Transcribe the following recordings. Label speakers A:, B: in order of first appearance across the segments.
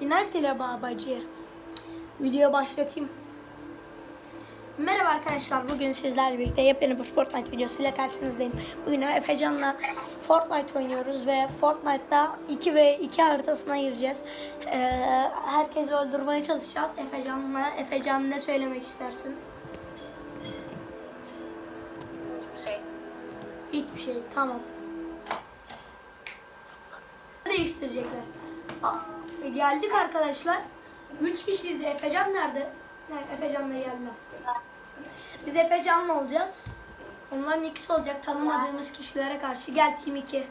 A: İle babacı. Video başlatayım. Merhaba arkadaşlar. Bugün sizlerle birlikte yepyeni bir Fortnite videosuyla karşınızdayım. Bugün Efecan'la Fortnite oynuyoruz ve Fortnite'da 2 ve 2 haritasına gireceğiz. Ee, herkesi öldürmeye çalışacağız. Efecan'la Efecan ne söylemek istersin?
B: Hiçbir şey.
A: Hiçbir şey. Tamam. Değiştirecekler. Aa, e, geldik arkadaşlar. 3 kişiyiz. Efecan nerede? Yani Efecan'la geldiler. Biz Efecan'la olacağız. Onların ikisi olacak tanımadığımız kişilere karşı. Gel Team 2.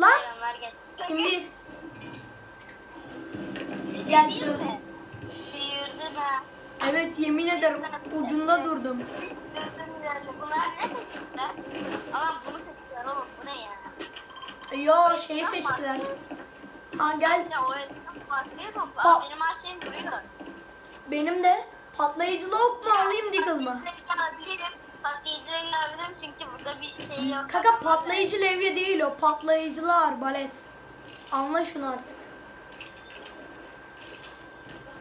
A: Lan. Team 1. Gel
B: Değil
A: şu.
B: mi? Büyürdün ha.
A: Evet yemin ederim ucunda durdum.
B: Bunlar ne seçtiler? Aman bunu seçtiler oğlum. Bu ne ya?
A: Yo şeyi seçtiler. Ha gel
B: Ya o yüzden farklı mı?
A: Pa-
B: benim her şeyim duruyor.
A: benim de patlayıcılı ok mu alayım Deagle mı?
B: Alabilirim. Patlayıcılarını alabilirim çünkü burada bir şey yok.
A: Kaka patlayıcı levye değil o patlayıcılı arbalet. Anla şunu artık.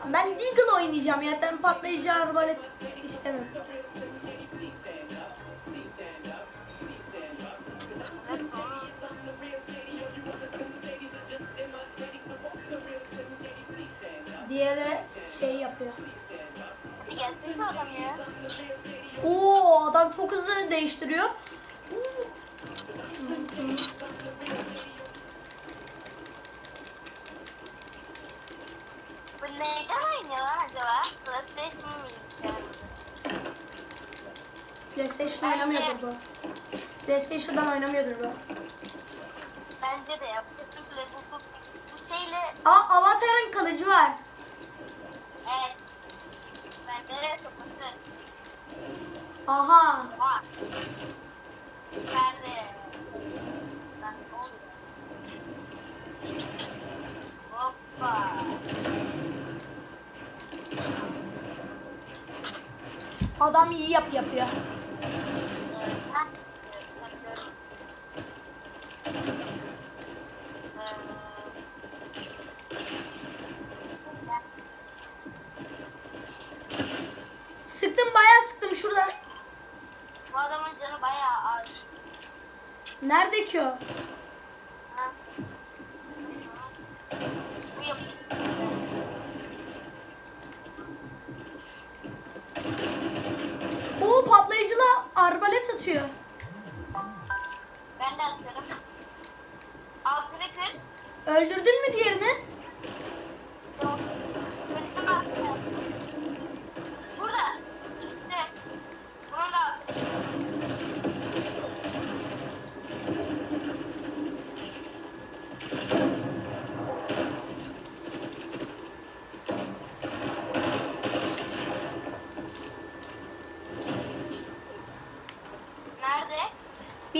A: Ben Deagle oynayacağım ya ben patlayıcı arbalet istemem. Diğeri şey yapıyor.
B: Gelsin mi adam ya?
A: Oo adam çok hızlı değiştiriyor.
B: Bu neyden oynuyor lan acaba? PlayStation mı bilgisayar mı?
A: PlayStation oynamıyordur bu. PlayStation'dan oynamıyordur bu.
B: Bence de ya. Kesinlikle bu, bu, bu şeyle
A: Aa Avatar'ın kılıcı var.
B: Evet. Bende
A: Aha.
B: var. Nerede? Lan ne oluyor? Hoppa.
A: Adam iyi yap yapıyor
B: takıyorum.
A: Sıktım bayağı sıktım şurada.
B: Bu adamın canı bayağı az.
A: Nerede ki o?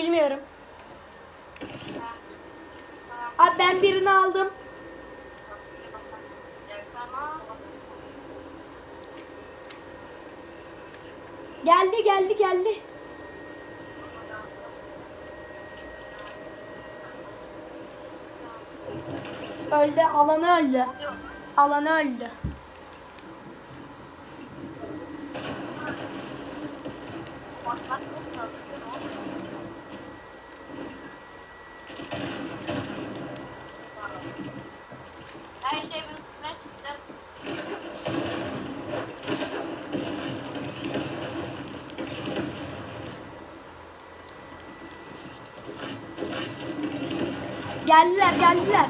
A: Bilmiyorum. Abi ben birini aldım. Geldi geldi geldi. Öldü alanı öldü. Alanı öldü.
B: Her şey bir üstüne çıktı.
A: Geldiler geldiler.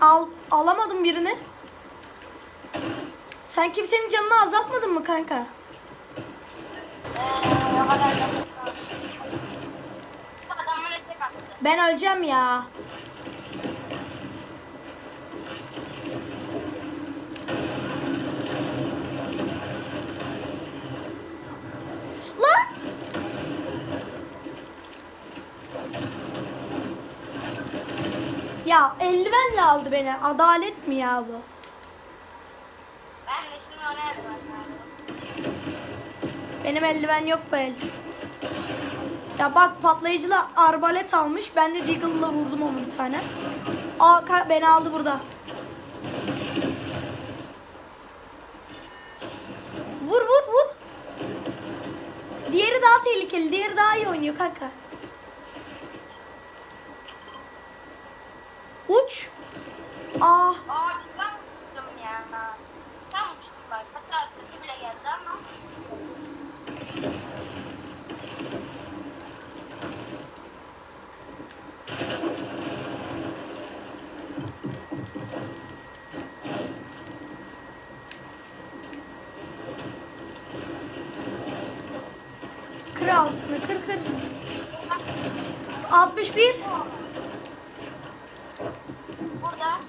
A: Al alamadım birini. Sen kimsenin canını azaltmadın mı kanka? Ben öleceğim ya. Ya eldivenle aldı beni. Adalet mi ya bu?
B: Ben de şimdi ona
A: Benim eldiven yok bu el. Ya bak patlayıcıla arbalet almış. Ben de Deagle'la vurdum onu bir tane. Aa beni aldı burada. Vur vur vur. Diğeri daha tehlikeli. Diğeri daha iyi oynuyor kanka. Uç. Aa
B: Aa ben uçtum ya. Tam uçtum bak. Hatta sesi bile geldi ama.
A: kır altını kır kır. 61.
B: Burada.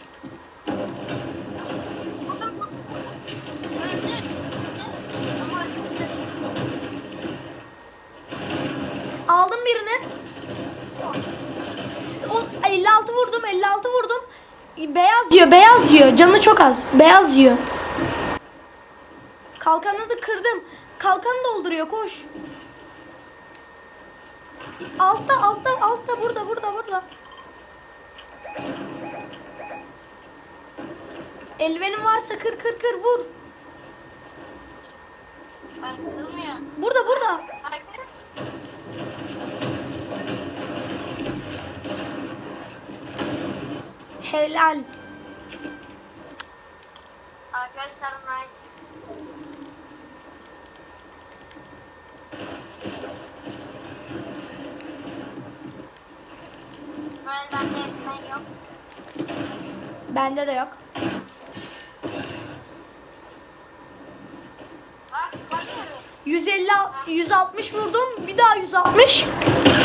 A: Aldım birini. O 56 vurdum, 56 vurdum. Beyaz yiyor, beyaz yiyor. Canı çok az. Beyaz yiyor. Kalkanı da kırdım. Kalkanı dolduruyor, koş. Altta, altta, altta. Burada, burada, burada. Eldivenin varsa kır, kır, kır, vur.
B: Ben kırılmıyor.
A: Burada, burada. Helal.
B: Arkadaşlar nice. Bende
A: de yok.
B: Var sıkamıyorum.
A: 150 160 vurdum. Bir daha 160.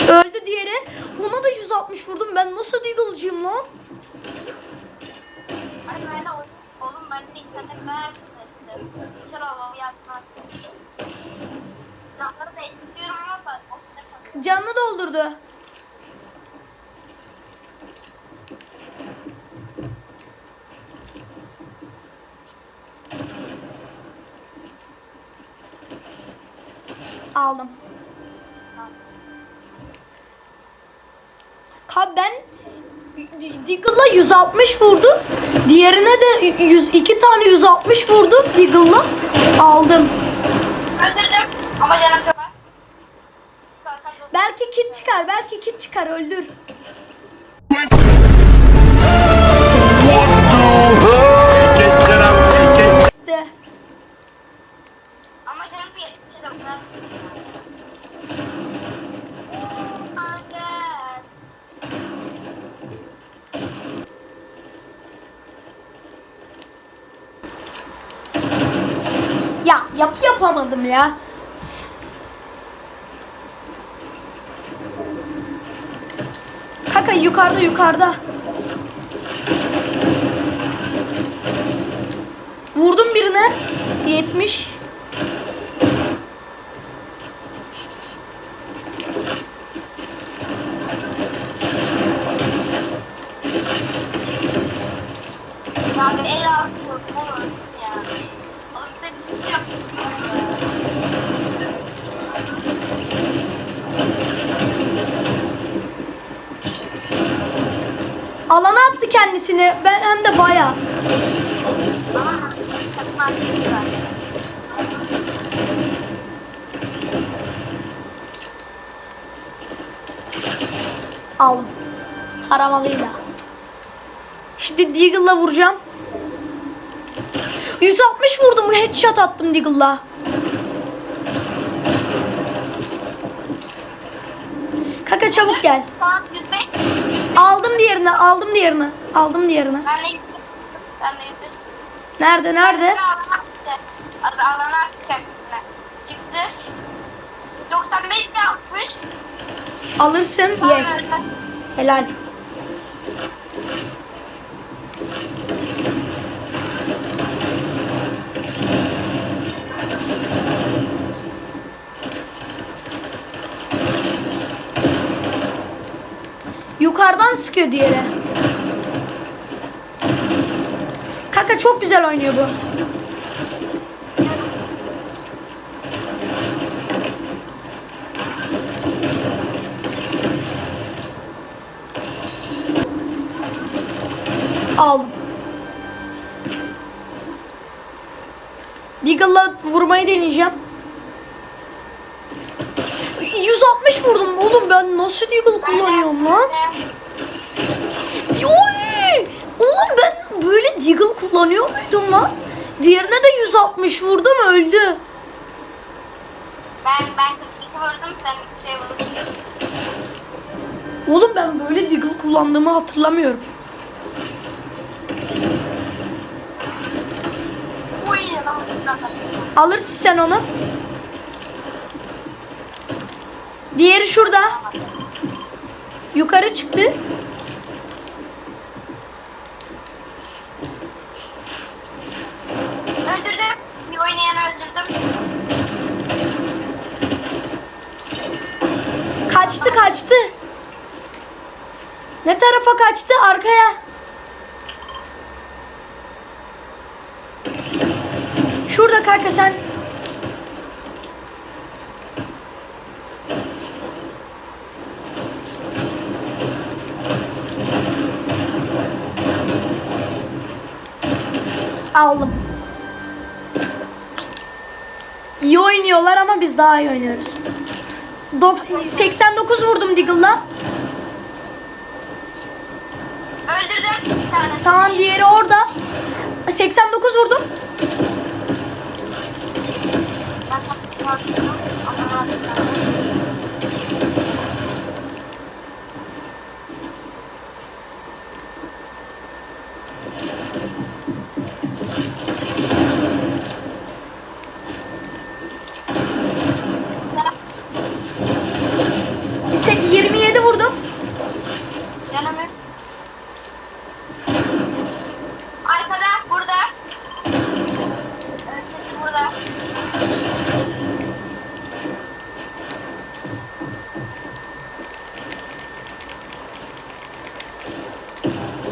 A: Öldü diğeri. Ona da 160 vurdum. Ben nasıl Deagle'cıyım lan?
B: Silahları da istiyorum ama bak. o da kalıyor.
A: Canını doldurdu. Aldım. Ka ben Deagle'la 160 vurdum. Diğerine de 100, iki tane 160 vurdum Deagle'la. Aldım.
B: Öldürdüm ama canım çok az.
A: Belki kit çıkar, belki kit çıkar öldür. Ya yap yapamadım ya. Kaka yukarıda yukarıda. Vurdum birine. 70. Al. Taramalıyla. Şimdi Deagle'la vuracağım. 160 vurdum. Headshot attım Deagle'la. Kaka çabuk gel.
B: Tamam 105.
A: Aldım diğerini, aldım diğerini. Aldım diğerini.
B: Ben de 105. Ben de 105.
A: Nerede, nerede?
B: Alana kendisine. Çıktı. 95 mi yapmış?
A: Alırsın. Yes. Helal. Yukarıdan sıkıyor diğeri. Kaka çok güzel oynuyor bu. Vurmayı deneyeceğim. 160 vurdum oğlum ben nasıl Deagle kullanıyorum lan? Oy! Oğlum ben böyle Deagle kullanıyor muydum lan? Diğerine de 160 vurdum öldü.
B: Ben ben 42 vurdum sen şey vurdun.
A: Oğlum ben böyle Deagle kullandığımı hatırlamıyorum.
B: Uy nasıl
A: Alırsın sen onu. Diğeri şurada. Yukarı çıktı.
B: Öldürdüm. Bir oynayanı öldürdüm.
A: Kaçtı kaçtı. Ne tarafa kaçtı? Arkaya. Şurada kanka sen. Aldım. İyi oynuyorlar ama biz daha iyi oynuyoruz. Dok- 89 vurdum Deagle'la.
B: Öldürdüm.
A: Tamam diğeri orada. 89 vurdum.
B: Ben kapatım.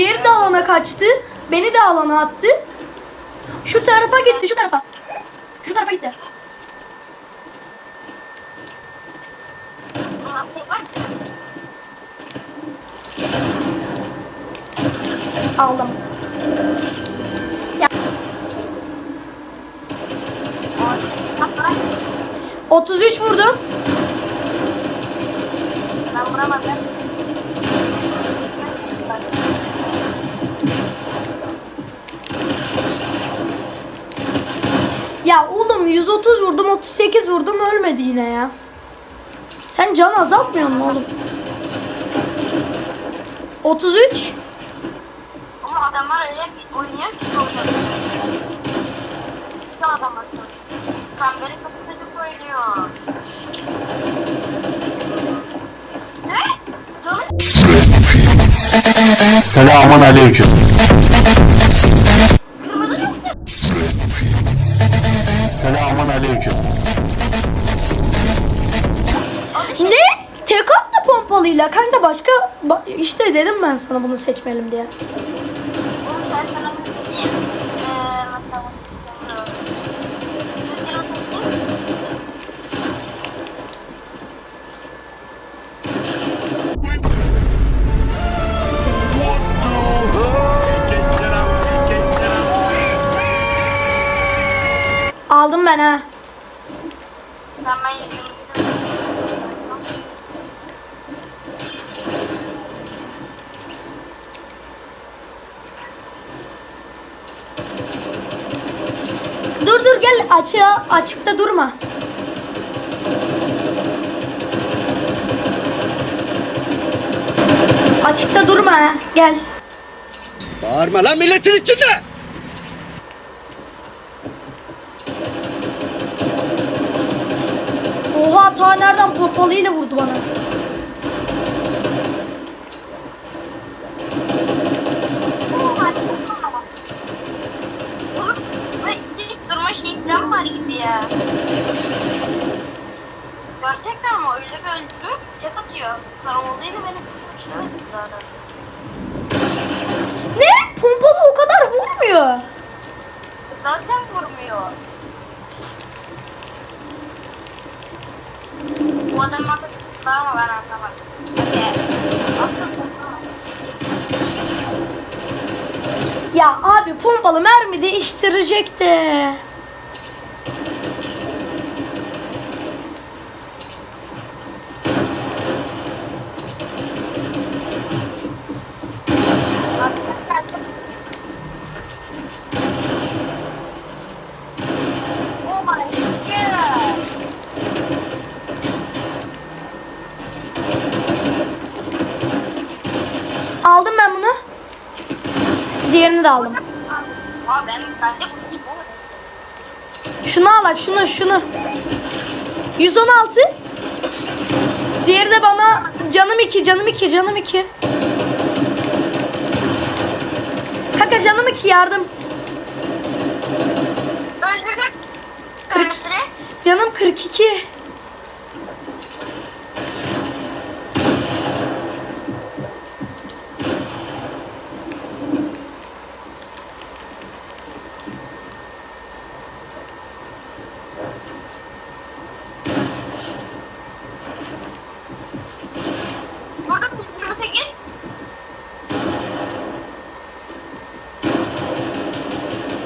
A: Diğeri de alana kaçtı. Beni de alana attı. Şu tarafa gitti. Şu tarafa. Şu tarafa gitti. Aldım. Ya,
B: Bak,
A: 33 vurdum.
B: Ben vuramadım.
A: Ya oğlum 130 vurdum 38 vurdum ölmedi yine ya. Sen can azaltmıyor musun oğlum? 33
B: Ama adamlar öyle oynuyor ki orada. Şu adamlar. Skandali kapı çocuk oynuyor. Ne?
C: Selamun aleyküm.
A: İşte dedim ben sana bunu seçmeyelim diye. Aldım ben ha.
B: Ben ben yüz yirmi sekiz.
A: gel açığa açıkta durma. Açıkta durma ha. Gel.
D: Bağırma lan milletin içinde.
A: Oha ta nereden pompalıyla vurdu bana.
B: Oğlum, bu ilk durmuş insan var gibi ya. Gerçekten mi? Öyle bir öldürüp çek atıyor. Sana olduydı beni konuşuyor zaten.
A: Ne? Pompalı o kadar vurmuyor.
B: Zaten vurmuyor. Bu adamın adı var mı ben anlamadım. Hadi. Akıl
A: Ya abi pompalı mermi değiştirecekti.
B: Oh my god.
A: Aldım ben bunu. Diğerini de aldım.
B: Aa ben ben de bunu çıkamadım.
A: Şunu al bak şunu şunu. 116. Diğeri de bana canım 2 canım 2 canım 2. Kanka canım 2 yardım.
B: Öldürdük. Sömestri.
A: Canım 42.
B: Burada 28.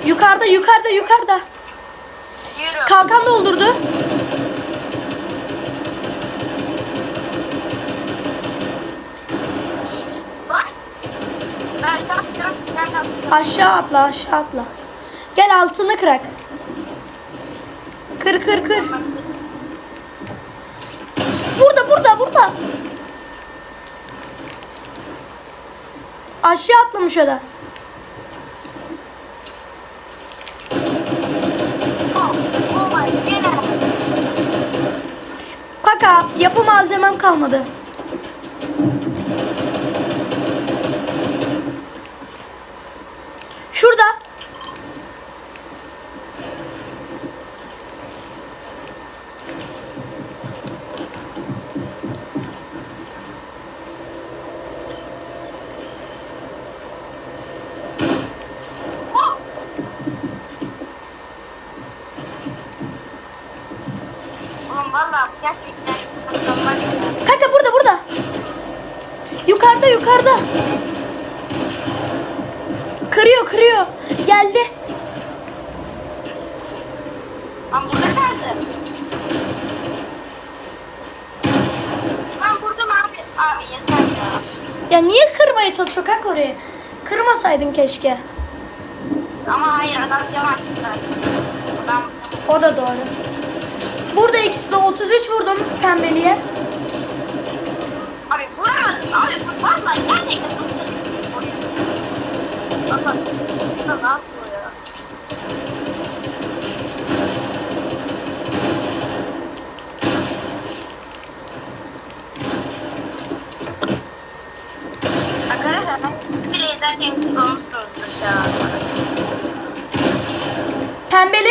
A: Yukarıda yukarıda yukarıda.
B: Yürü.
A: Kalkan doldurdu.
B: Bak. Ben yaptım. Ben yaptım.
A: Aşağı atla aşağı atla. Gel altını kırak. Kır kır kır. Burada burada burada. Aşağı atlamış o da. Kaka yapı malzemem kalmadı. Şurada.
B: Oğlum valla gerçekten istasyonlar güzel.
A: Kanka burada burada. Yukarıda yukarıda. Kırıyor kırıyor. Geldi.
B: Ben burada kaldım. Ben vurdum abi. Abi yeter ya.
A: Ya niye kırmaya çalışıyor kanka orayı? Kırmasaydın keşke.
B: Ama hayır adam açtı. Adam
A: O da doğru. Burada ikisi de 33 vurdum pembeliye.
B: Vallahi gerçekten Baba ne bile izlerken tıklamışsınızdır şu an.
A: Pembeli.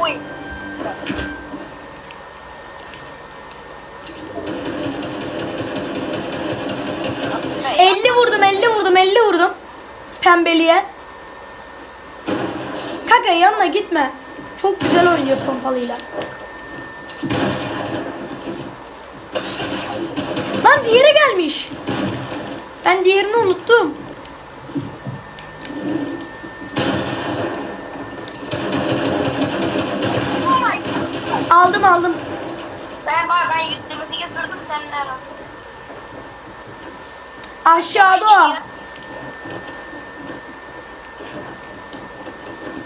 B: Oy. Hey,
A: 50 vurdum 50 vurdum 50 vurdum. Pembeliye. Kanka yanına gitme. Çok güzel oynuyor pompalıyla. Lan diğeri gelmiş. Ben diğerini unuttum.
B: Oh my God.
A: Aldım aldım.
B: Ben ben ben 128 vurdum sen de.
A: Aşağıda o.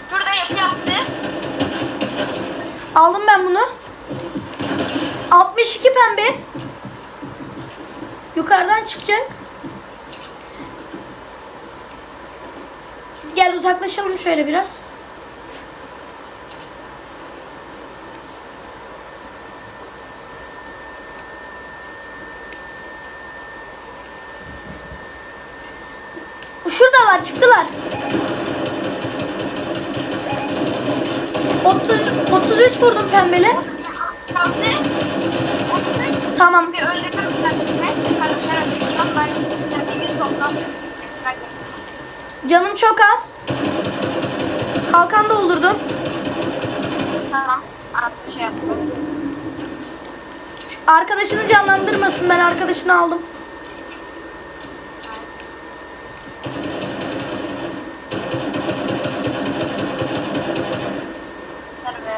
B: Şurada yapı yaptı.
A: Aldım ben bunu. 62 pembe. Yukarıdan çıkacak. Gel uzaklaşalım şöyle biraz. Şuradalar çıktılar. 30 33 vurdum pembele. Tamam.
B: Bir toplam.
A: Canım çok az. Kalkan.
B: Tamam. Attı şey yaptım.
A: Arkadaşını canlandırmasın. Ben arkadaşını aldım.
B: Ver be.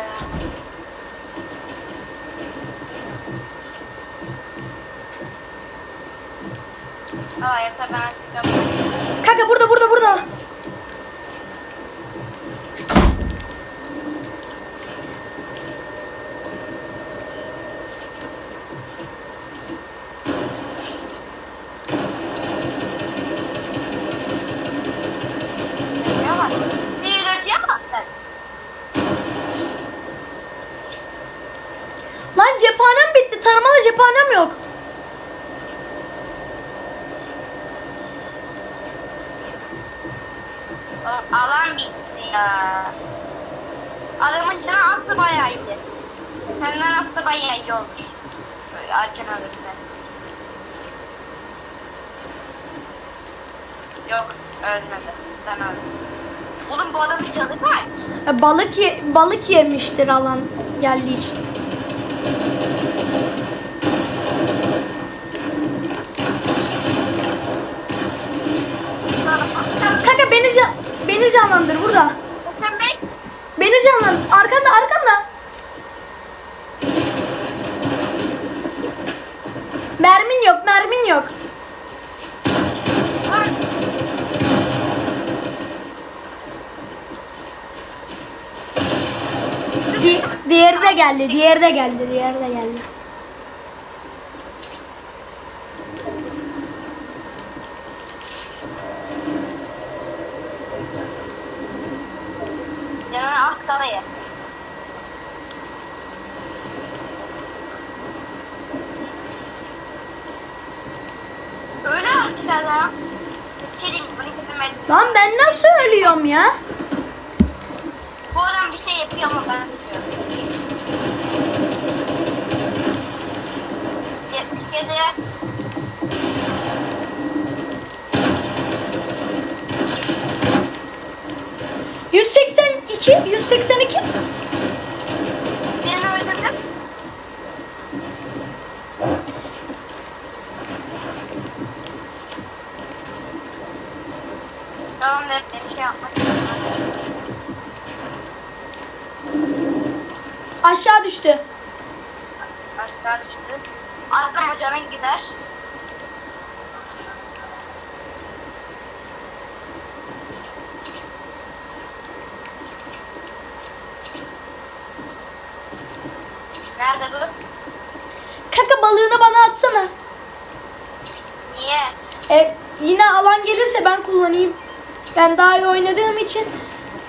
B: Aa yasa ben artık yapayım.
A: Kanka burada burada burada.
B: Ne var? Bir ilacıya mı attın?
A: Lan cephanem bitti. Tarımalı cephanem yok.
B: Oğlum alan bitti Adamın canı aslı bayağı iyi. Senden aslı bayağı iyi olmuş. Böyle erken alırsa. Yok ölmedi. Sen öldün. Oğlum bu adamın canı kaç?
A: E, Balık ye, balık yemiştir alan geldiği için. Arkanda arkanda. Mermin yok, mermin yok. Di- diğeri de geldi, diğeri de geldi, diğeri de geldi.
B: Canına az kalayı. Öyle artık adam. Bir şey diyeyim mi? Bunu bizim et-
A: Lan ben nasıl ölüyorum ya?
B: Bu adam bir şey yapıyor ama ben bilmiyorum. Yetmiş yedi.
A: 182, 182.
B: Birini öldürdüm. Tamam da bir şey yapmak istiyorum.
A: Aşağı düştü.
B: Aşağı düştü. Atlama canın gider. Nerede bu?
A: Kanka balığını bana atsana.
B: Niye?
A: E, yine alan gelirse ben kullanayım. Ben daha iyi oynadığım için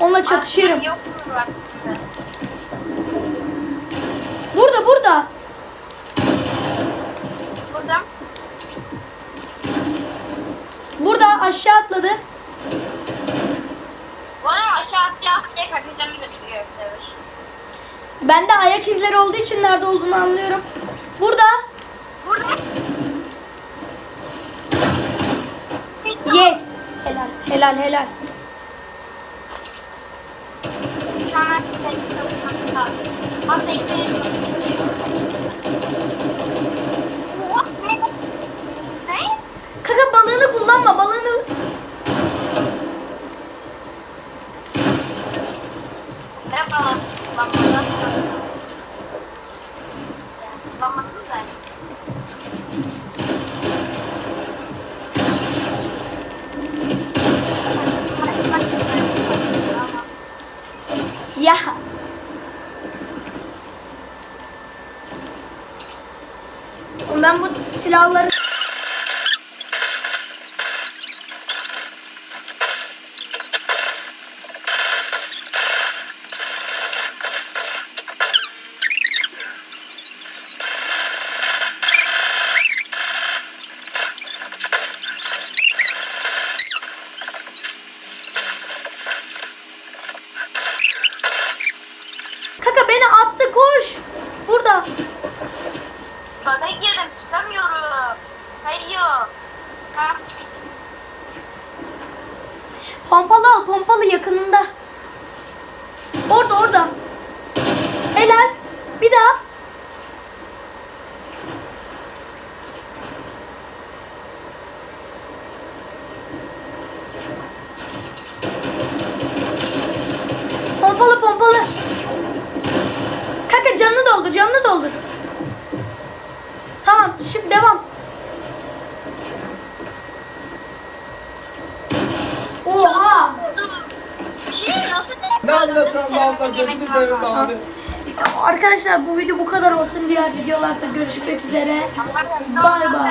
A: onunla çatışırım.
B: Yok mu?
A: Burada burada.
B: Burada.
A: Burada aşağı atladı.
B: Bu adam aşağı atlıyor diye kaçıncını götürüyor demiş.
A: Bende ayak izleri olduğu için nerede olduğunu anlıyorum. Burada.
B: Burada.
A: Yes. Helal helal helal.
B: Şu an Bak bekleyin.
A: Kanka balığını kullanma balığını.
B: Ne balık? Kullanmadım. Kullanmadım da.
A: silahları Kaka beni attı koş. Burada.
B: Bana girdim çıkamıyorum. Hayır. Ha?
A: Pompalı al pompalı yakınında. Orada orada. Helal. Bir daha. Pompalı pompalı. Kaka canını doldur canını doldur. Tamam şimdi devam. Oha.
B: Bir şey nasıl
E: Ben de Abi.
A: Arkadaşlar bu video bu kadar olsun. Diğer videolarda görüşmek üzere. Bay bay.